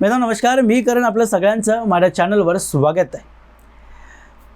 मित्रांनो नमस्कार. मी करण आपलं सगळ्यांचं माझ्या चॅनलवर स्वागत आहे.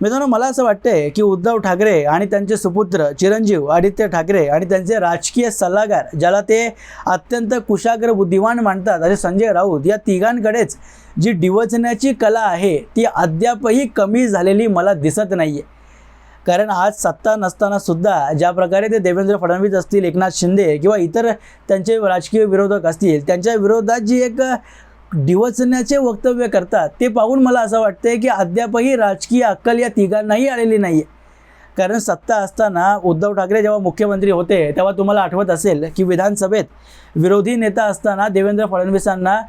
मित्रांनो मला असं वाटतंय की उद्धव ठाकरे आणि त्यांचे सुपुत्र चिरंजीव आदित्य ठाकरे आणि त्यांचे राजकीय सल्लागार ज्याला ते अत्यंत कुशाग्र बुद्धिमान मानतात असे संजय राऊत या तिघांकडेच जी डिवचण्याची कला आहे ती अद्यापही कमी झालेली मला दिसत नाही आहे कारण आज सत्ता नसताना सुद्धा ज्या प्रकारे ते देवेंद्र फडणवीस असतील एकनाथ शिंदे किंवा इतर त्यांचे राजकीय विरोधक असतील त्यांच्या विरोधात जी एक डिवचण्याचे वक्तव्य करतात ते पाहून मला असं वाटतंय की अद्यापही राजकीय अक्कल या तिघांनाही आलेली नाही आहे कारण सत्ता असताना उद्धव ठाकरे जेव्हा मुख्यमंत्री होते तेव्हा तुम्हाला आठवत असेल की विधानसभेत विरोधी नेता असताना देवेंद्र फडणवीसांना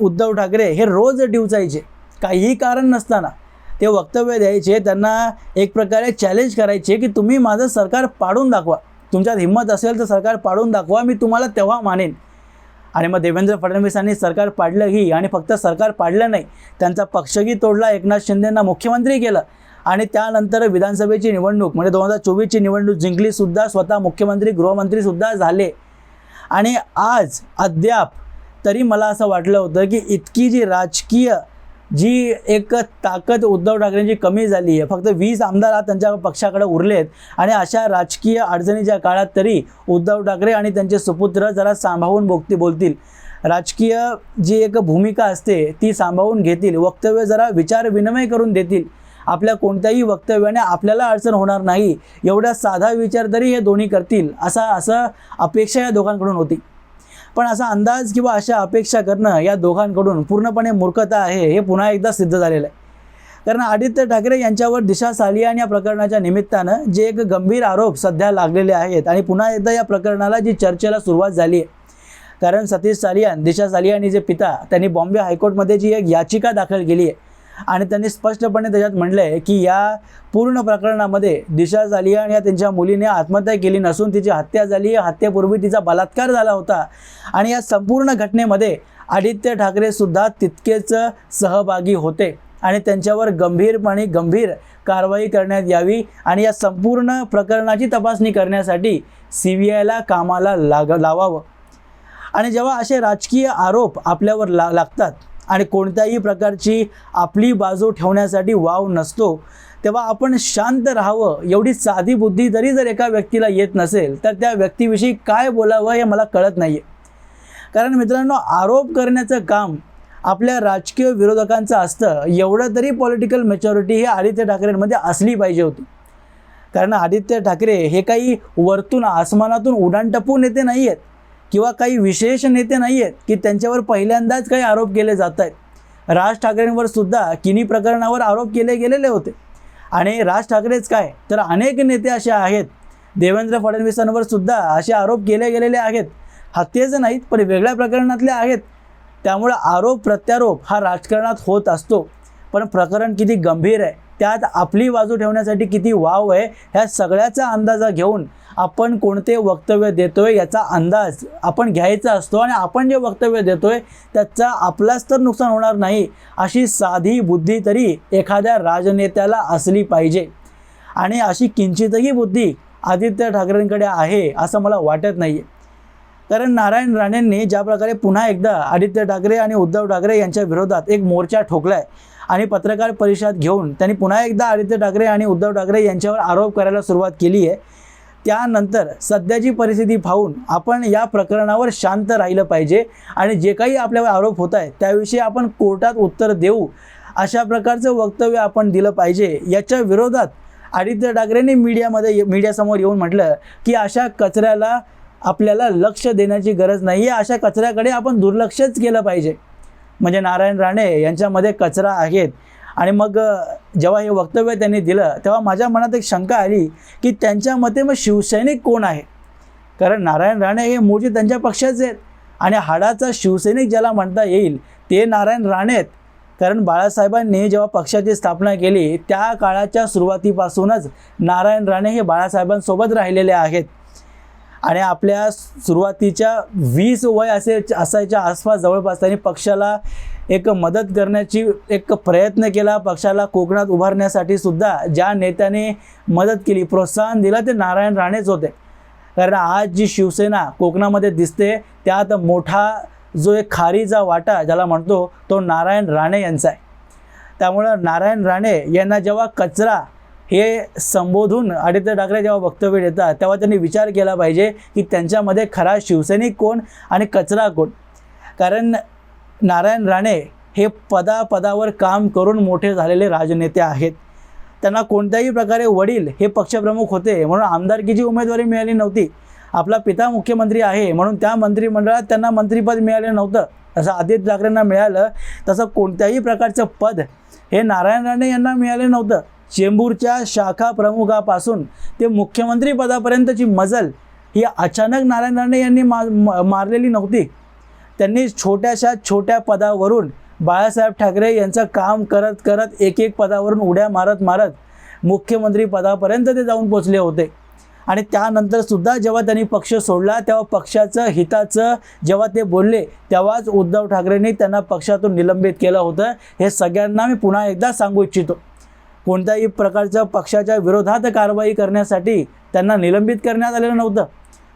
उद्धव ठाकरे हे रोज डिवचायचे. काहीही कारण नसताना. ते वक्तव्य द्यायचे त्यांना एक प्रकारे चॅलेंज करायचे की तुम्ही माझं सरकार पाडून दाखवा. तुमच्यात हिंमत असेल तर सरकार पाडून दाखवा मी तुम्हाला तेव्हा मानेन. आणि मग देवेंद्र फडणवीसांनी सरकार पाडलंही आणि फक्त सरकार पाडलं नाही त्यांचा पक्षही तोडला एकनाथ शिंदेंना मुख्यमंत्री केलं आणि त्यानंतर विधानसभेची निवडणूक म्हणजे दोन हजार चोवीसची निवडणूक जिंकलीसुद्धा स्वतः मुख्यमंत्री गृहमंत्रीसुद्धा झाले. आणि आज अद्याप तरी मला असं वाटलं होतं की इतकी जी राजकीय जी एक ताकद उद्धव ठाकरेंची कमी झाली आहे. फक्त वीस आमदार आज त्यांच्या पक्षाकडे उरलेत आणि अशा राजकीय अडचणीच्या काळात तरी उद्धव ठाकरे आणि त्यांचे सुपुत्र जरा सांभाळून बोगती बोलतील. राजकीय जी एक भूमिका असते ती सांभाळून घेतील. वक्तव्य जरा विचार विनिमय करून देतील. आपल्या कोणत्याही वक्तव्याने आपल्याला अडचण होणार नाही. एवढा साधा विचार तरी हे दोन्ही करतील असा असं अपेक्षा या दोघांकडून होती. पण असा अंदाज किंवा अशा अपेक्षा करणं या दोघांकडून पूर्णपणे मूर्खता आहे हे पुन्हा एकदा सिद्ध झालेलं आहे. कारण आदित्य ठाकरे यांच्यावर दिशा सालियान या प्रकरणाच्या निमित्तानं जे एक गंभीर आरोप सध्या लागलेले आहेत आणि पुन्हा एकदा या प्रकरणाला जी चर्चेला सुरुवात झाली आहे. कारण सतीश सालियान दिशा सालियानी जे पिता त्यांनी बॉम्बे हायकोर्टमध्ये जी एक याचिका दाखल केली आहे आणि त्यांनी स्पष्टपणे त्याच्यात म्हटलं आहे की या पूर्ण प्रकरणामध्ये दिशा सालियान या त्यांच्या मुलीने आत्महत्या केली नसून तिची हत्या झाली. हत्येपूर्वी तिचा बलात्कार झाला होता. आणि या संपूर्ण घटनेमध्ये आदित्य ठाकरेसुद्धा तितकेच सहभागी होते. आणि त्यांच्यावर गंभीरपणे गंभीर कारवाई करण्यात यावी आणि या संपूर्ण प्रकरणाची तपासणी करण्यासाठी सी बी आयला कामाला लाग लावावं. आणि जेव्हा असे राजकीय आरोप आपल्यावर ला लागतात आणि कोणत्याही प्रकारची आपली बाजू ठेवण्यासाठी वाव नसतो. तेव्हा आपण शांत राहावं एवढी साधी बुद्धी जरी जर एका व्यक्तीला येत नसेल तर त्या व्यक्तीविषयी काय बोलावं हे मला कळत नाही आहे कारण मित्रांनो आरोप करण्याचं काम आपल्या राजकीय विरोधकांचं असतं. एवढं तरी पॉलिटिकल मेच्युरिटी ही आदित्य ठाकरेंमध्ये असली पाहिजे होती. कारण आदित्य ठाकरे हे काही वरतून आसमानातून उडाण टपू नेते नाही आहेत किंवा काही विशेष नेते नाही आहेत की त्यांच्यावर पहिल्यांदाच काही आरोप केले जात आहेत राज ठाकरेंवर सुद्धा किनी प्रकरणावर आरोप केले गेलेले होते. आणि राज ठाकरेच काय तर अनेक नेते असे आहेत. देवेंद्र फडणवीसांवर सुद्धा असे आरोप केले गेलेले आहेत. हत्येचे नाहीत पण वेगळ्या प्रकरणातले आहेत. त्यामुळं आरोप प्रत्यारोप हा राजकारणात होत असतो. पण प्रकरण किती गंभीर आहे त्यात आपली बाजू ठेवण्यासाठी किती वाव आहे ह्या सगळ्याचा अंदाजा घेऊन आपण कोणते वक्तव्य देतोय याचा अंदाज आपण घ्यायचा असतो आणि आपण जे वक्तव्य देतोय त्याचा आपलाच तर नुकसान होणार नाही अशी साधी बुद्धी तरी एखाद्या राजनेत्याला असली पाहिजे. आणि अशी किंचितही बुद्धी आदित्य ठाकरेंकडे आहे असं मला वाटत नाही आहे कारण नारायण राणेंनी ज्या प्रकारे पुन्हा एकदा आदित्य ठाकरे आणि उद्धव ठाकरे यांच्या विरोधात एक मोर्चा ठोकलाय आणि पत्रकार परिषद घेऊन त्यांनी पुन्हा एकदा आदित्य ठाकरे आणि उद्धव ठाकरे यांच्यावर आरोप करायला सुरुवात केली आहे. त्यानंतर सध्याची परिस्थिती पाहून आपण या प्रकरणावर शांत राहिलं पाहिजे आणि जे काही आपल्यावर आरोप होत आहे त्याविषयी आपण कोर्टात उत्तर देऊ. अशा प्रकारचं वक्तव्य आपण दिलं पाहिजे. याच्या विरोधात आदित्य ठाकरेंनी मीडियामध्ये मीडियासमोर येऊन म्हटलं की अशा कचऱ्याला आपल्याला लक्ष देण्याची गरज नाही आहे अशा कचऱ्याकडे आपण दुर्लक्षच केलं पाहिजे. म्हणजे नारायण राणे यांच्यामध्ये कचरा आहेत. आणि मग जेव्हा हे वक्तव्य त्यांनी दिलं तेव्हा माझ्या मनात एक शंका आली की त्यांच्या मते मग शिवसैनिक कोण आहे कारण नारायण राणे हे मूळचे त्यांच्या पक्षाचे आहेत. आणि हाडाचा शिवसैनिक ज्याला म्हणता येईल ते नारायण राणे आहेत. कारण बाळासाहेबांनी जेव्हा पक्षाची स्थापना केली त्या काळाच्या सुरुवातीपासूनच नारायण राणे हे बाळासाहेबांसोबत राहिलेले आहेत. आणि आपल्या सुरुवातीच्या वीस वय असे असायच्या आसपास जवळपास त्यांनी पक्षाला एक मदत करण्याची एक प्रयत्न केला. पक्षाला कोकणात उभारण्यासाठी सुद्धा ज्या नेत्याने मदत केली प्रोत्साहन दिलं ते नारायण राणेच होते. कारण आज जी शिवसेना कोकणामध्ये दिसते त्यात मोठा जो एक खारीचा वाटा ज्याला म्हणतो तो नारायण राणे यांचा आहे. त्यामुळं नारायण राणे यांना जेव्हा कचरा हे संबोधून आदित्य ठाकरे जेव्हा वक्तव्य देतात तेव्हा त्यांनी विचार केला पाहिजे की त्यांच्यामध्ये खरा शिवसैनिक कोण आणि कचरा कोण? कारण नारायण राणे हे पदापदावर काम करून मोठे झालेले राजनेते आहेत. त्यांना कोणत्याही प्रकारे वडील हे पक्षप्रमुख होते म्हणून आमदारकीची उमेदवारी मिळाली नव्हती. आपला पिता मुख्यमंत्री आहे म्हणून त्या मंत्रिमंडळात त्यांना मंत्रिपद मिळालं नव्हतं. जसं आदित्य ठाकरेंना मिळालं तसं कोणत्याही प्रकारचं पद हे नारायण राणे यांना मिळालं नव्हतं. चेंबूरच्या शाखा प्रमुखापासून ते मुख्यमंत्री पदापर्यंतची मजल ही अचानक नारायण राणे यांनी मा मारलेली नव्हती. त्यांनी छोट्याशा छोट्या पदावरून बाळासाहेब ठाकरे यांचं काम करत करत एक एक पदावरून उड्या मारत मारत मुख्यमंत्री पदापर्यंत ते जाऊन पोचले होते. आणि त्यानंतर सुद्धा जेव्हा त्यांनी पक्ष सोडला तेव्हा पक्षाचं हिताचं जेव्हा ते बोलले तेव्हाच उद्धव ठाकरेंनी त्यांना पक्षातून निलंबित केलं होतं. हे सगळ्यांना मी पुन्हा एकदा सांगू इच्छितो. कोणत्याही प्रकारच्या पक्षाच्या विरोधात कारवाई करण्यासाठी त्यांना निलंबित करण्यात आलेलं नव्हतं.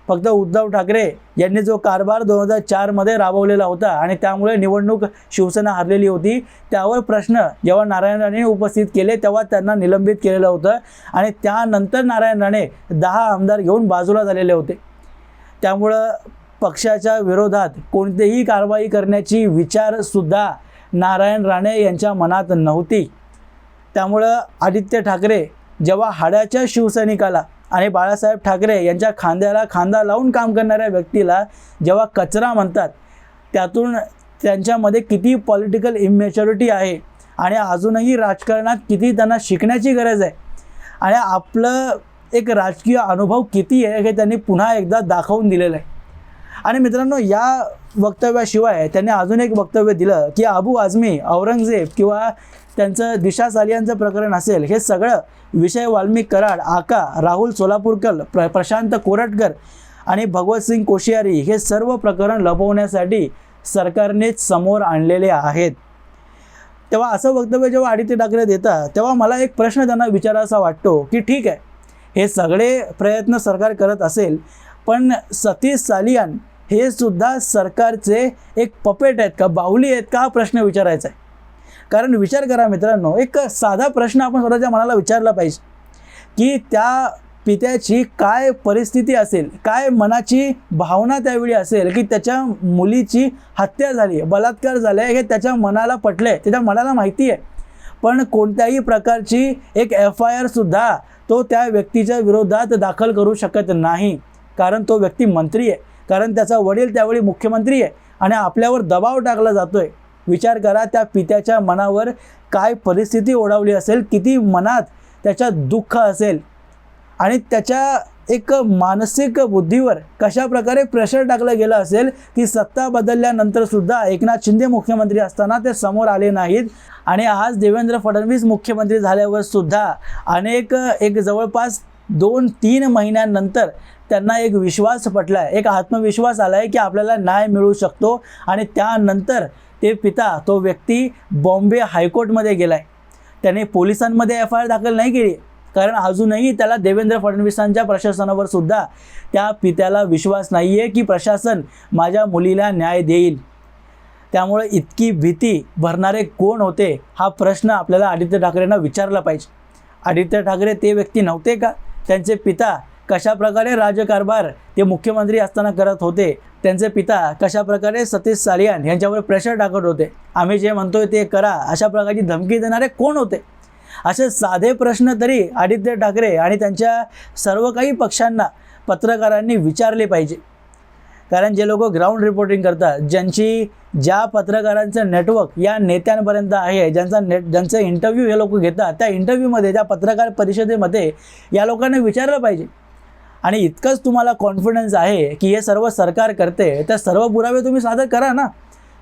फक्त उद्धव ठाकरे यांनी जो कारभार दोन हजार चारमध्ये राबवलेला होता आणि त्यामुळे निवडणूक शिवसेना हरलेली होती त्यावर प्रश्न जेव्हा नारायण राणे उपस्थित केले तेव्हा त्यांना निलंबित केलेलं होतं आणि त्यानंतर नारायण राणे दहा आमदार घेऊन बाजूला झालेले होते. त्यामुळं पक्षाच्या विरोधात कोणतीही कारवाई करण्याची विचारसुद्धा नारायण राणे यांच्या मनात नव्हती. त्यामुळं आदित्य ठाकरे जेव्हा हाडाच्या शिवसैनिकाला आणि बाळासाहेब ठाकरे यांच्या खांद्याला खांदा लावून काम करणाऱ्या व्यक्तीला जेव्हा कचरा म्हणतात त्यातून त्यांच्यामध्ये किती पॉलिटिकल इमॅच्युरिटी आहे आणि अजूनही राजकारणात किती त्यांना शिकण्याची गरज आहे आणि आपलं एक राजकीय अनुभव किती आहे हे त्यांनी पुन्हा एकदा दाखवून दिलेलं आहे. आणि मित्रांनो या वक्तव्याशिवाय त्यांनी अजून एक वक्तव्य दिलं की अबू आझमी औरंगजेब किंवा त्यांचं दिशा सालियांचं प्रकरण असेल हे सगळं विषय वाल्मिक कराड आका राहुल सोलापूरकर प्र प्रशांत कोरटकर आणि भगवतसिंग कोशियारी हे सर्व प्रकरण लपवण्यासाठी सरकारनेच समोर आणलेले आहेत. तेव्हा असं वक्तव्य जेव्हा आदित्य ठाकरे देतात तेव्हा मला एक प्रश्न त्यांना विचारायचा वाटतो की ठीक आहे हे सगळे प्रयत्न सरकार करत असेल पण सतीश सालियान हे सुद्धा सरकारचे एक पपेट आहेत का? बाहुली आहेत का? हा प्रश्न विचारायचा आहे. कारण विचार करा मित्रांनो एक साधा प्रश्न आपण स्वतःच्या मनाला विचारला पाहिजे. की त्या पित्याची काय परिस्थिती असेल काय मनाची भावना त्यावेळी असेल की त्याच्या मुलीची हत्या झाली बलात्कार झाला हे त्याच्या मनाला पटलं आहे त्याच्या मनाला माहिती आहे. पण कोणत्याही प्रकारची एक एफ आय आरसुद्धा तो त्या व्यक्तीच्या विरोधात दाखल करू शकत नाही. कारण तो व्यक्ती मंत्री आहे. कारण त्याचा वडील त्यावेळी मुख्यमंत्री आहे आणि आपल्यावर दबाव टाकला जातो आहे विचार करा त्या पित्याच्या मनावर काय परिस्थिती ओढावली असेल किती मनात त्याच्या दुःख असेल आणि त्याच्या एक मानसिक बुद्धीवर कशा प्रकारे प्रेशर टाकलं गेलं असेल की सत्ता बदलल्यानंतरसुद्धा एकनाथ शिंदे मुख्यमंत्री असताना ते समोर आले नाहीत. आणि आज देवेंद्र फडणवीस मुख्यमंत्री झाल्यावर सुद्धा अनेक एक जवळपास दोन तीन महिन्यानंतर त्यांना एक विश्वास पटला आहे एक आत्मविश्वास आला आहे की आपल्याला न्याय मिळू शकतो आणि त्यानंतर ते पिता तो व्यक्ती बॉम्बे हायकोर्टमध्ये गेला आहे त्याने पोलिसांमध्ये एफ आय आर दाखल नाही केली कारण अजूनही त्याला देवेंद्र फडणवीसांच्या प्रशासनावर सुद्धा त्या पित्याला विश्वास नाही आहे की प्रशासन माझ्या मुलीला न्याय देईल. त्यामुळे इतकी भीती भरणारे कोण होते हा प्रश्न आपल्याला आदित्य ठाकरेंना विचारला पाहिजे. आदित्य ठाकरे ते व्यक्ती नव्हते का? त्यांचे पिता कशा प्रकारे राजकारभार ते मुख्यमंत्री असताना करत होते त्यांचे पिता कशा प्रकारे सतीश सालियान यांच्यावर प्रेशर टाकत होते आम्ही जे म्हणतोय ते करा अशा प्रकारची धमकी देणारे कोण होते? असे साधे प्रश्न तरी आदित्य ठाकरे आणि त्यांच्या सर्व काही पक्षांना पत्रकारांनी विचारले पाहिजे. कारण जे लोक ग्राउंड रिपोर्टिंग करतात ज्यांची ज्या पत्रकारांचं नेटवर्क या नेत्यांपर्यंत आहे ज्यांचा नेट ज्यांचे इंटरव्ह्यू हे लोक घेतात त्या इंटरव्ह्यूमध्ये त्या पत्रकार परिषदेमध्ये या लोकांना विचारलं पाहिजे. आणि इतकंच तुम्हाला कॉन्फिडन्स आहे की हे सर्व सरकार करते तर सर्व पुरावे तुम्ही सादर करा ना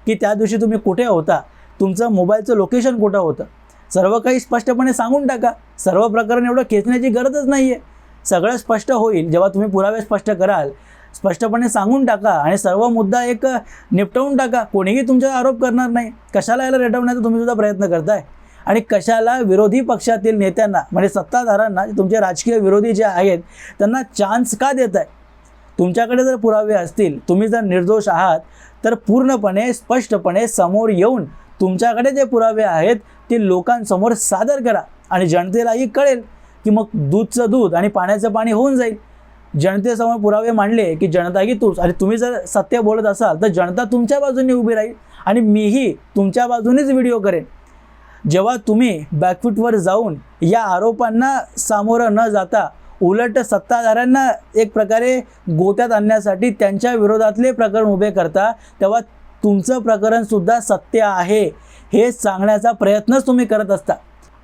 की त्या दिवशी तुम्ही कुठे होता तुमचं मोबाईलचं लोकेशन कुठं होतं. सर्व काही स्पष्टपणे सांगून टाका. सर्व प्रकरण एवढं खेचण्याची गरजच नाही आहे सगळं स्पष्ट होईल. जेव्हा तुम्ही पुरावे स्पष्ट कराल स्पष्टपणे सांगून टाका आणि सर्व मुद्दा एक निपटवून टाका. कोणीही तुमच्यावर आरोप करणार नाही. कशाला याला रेटवण्याचा तुम्ही सुद्धा प्रयत्न करताय? आणि कशाला विरोधी पक्षातील नेत्यांना म्हणजे सत्ताधाऱ्यांना तुमचे राजकीय विरोधी जे आहेत त्यांना चान्स का देत आहे? तुमच्याकडे जर पुरावे असतील तुम्ही जर निर्दोष आहात तर पूर्णपणे स्पष्टपणे समोर येऊन तुमच्याकडे जे पुरावे आहेत ते लोकांसमोर सादर करा. आणि जनतेलाही कळेल की मग दूधचं दूध आणि पाण्याचं पाणी होऊन जाईल. जनतेसमोर पुरावे मांडले की जनता की तूच आणि तुम्ही जर सत्य बोलत असाल तर जनता तुमच्या बाजूने उभी राहील. आणि मीही तुमच्या बाजूनेच व्हिडिओ करेन. जेव्हा तुम्ही बॅकफूटवर जाऊन या आरोपांना सामोरं न जाता उलट सत्ताधाऱ्यांना एक प्रकारे गोत्यात आणण्यासाठी त्यांच्या विरोधातले प्रकरण उभे करता तेव्हा तुमचं प्रकरणसुद्धा सत्य आहे हे सांगण्याचा प्रयत्नच तुम्ही करत असता.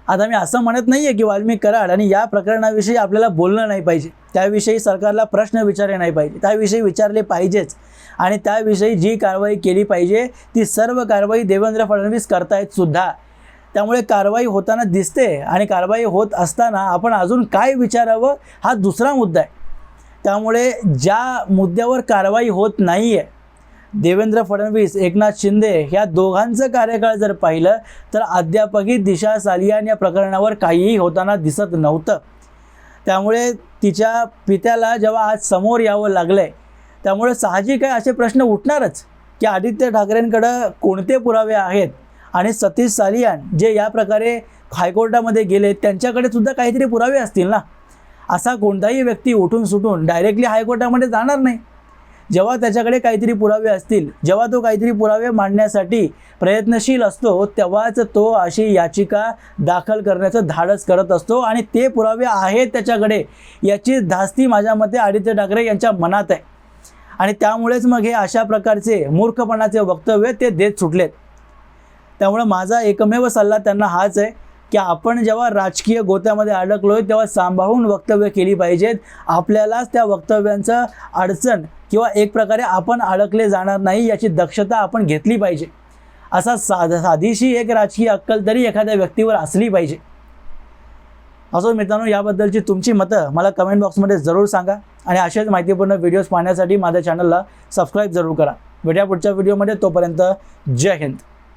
आता मी असं म्हणत नाही आहे की वाल्मिक कराड आणि या प्रकरणाविषयी आपल्याला बोलणं नाही पाहिजे. त्याविषयी सरकारला प्रश्न विचारले नाही पाहिजे. त्याविषयी विचारले पाहिजेच. आणि त्याविषयी जी कारवाई केली पाहिजे ती सर्व कारवाई देवेंद्र फडणवीस करतायत सुद्धा. त्यामुळे कारवाई होताना दिसते आणि कारवाई होत असताना आपण अजून काय विचारावं हा दुसरा मुद्दा आहे. त्यामुळे ज्या मुद्द्यावर कारवाई होत नाही आहे देवेंद्र फडणवीस एकनाथ शिंदे ह्या दोघांचं कार्यकाळ जर पाहिलं तर अद्यापही दिशा सालियान या प्रकरणावर काहीही होताना दिसत नव्हतं. त्यामुळे तिच्या पित्याला जेव्हा आज समोर यावं लागलं आहे त्यामुळे साहजिक आहे असे प्रश्न उठणारच की आदित्य ठाकरेंकडं कोणते पुरावे आहेत? आणि सतीश सालियान जे या प्रकारे हायकोर्टामध्ये गेले त्यांच्याकडे सुद्धा काहीतरी पुरावे असतील ना? असा कोणताही व्यक्ती उठून सुटून डायरेक्टली हायकोर्टामध्ये जाणार नाही. जेव्हा त्याच्याकडे काहीतरी पुरावे असतील जेव्हा तो काहीतरी पुरावे मांडण्यासाठी प्रयत्नशील असतो तेव्हाच तो अशी याचिका दाखल करण्याचं धाडस करत असतो आणि ते पुरावे आहेत त्याच्याकडे याची धास्ती माझ्या मते आदित्य ठाकरे यांच्या मनात आहे. आणि त्यामुळेच मग हे अशा प्रकारचे मूर्खपणाचे वक्तव्य ते देत सुटलेत. त्यामुळे माझा एकमेव सल्ला त्यांना हाच आहे की आपण जेव्हा राजकीय गोत्यामध्ये अडकलो आहे तेव्हा सांभाळून वक्तव्य केली पाहिजेत. आपल्यालाच त्या वक्तव्यांचं अडचण किंवा एक प्रकारे आपण अडकले जाणार नाही याची दक्षता आपण घेतली पाहिजे. असा साध साधीशी एक राजकीय अक्कल तरी एखाद्या व्यक्तीवर असली पाहिजे. असो मित्रांनो याबद्दलची तुमची मतं मला कमेंट बॉक्समध्ये जरूर सांगा आणि असेच माहितीपूर्ण व्हिडिओज पाहण्यासाठी माझ्या चॅनलला सबस्क्राईब जरूर करा. भेटूया पुढच्या व्हिडिओमध्ये तोपर्यंत जय हिंद.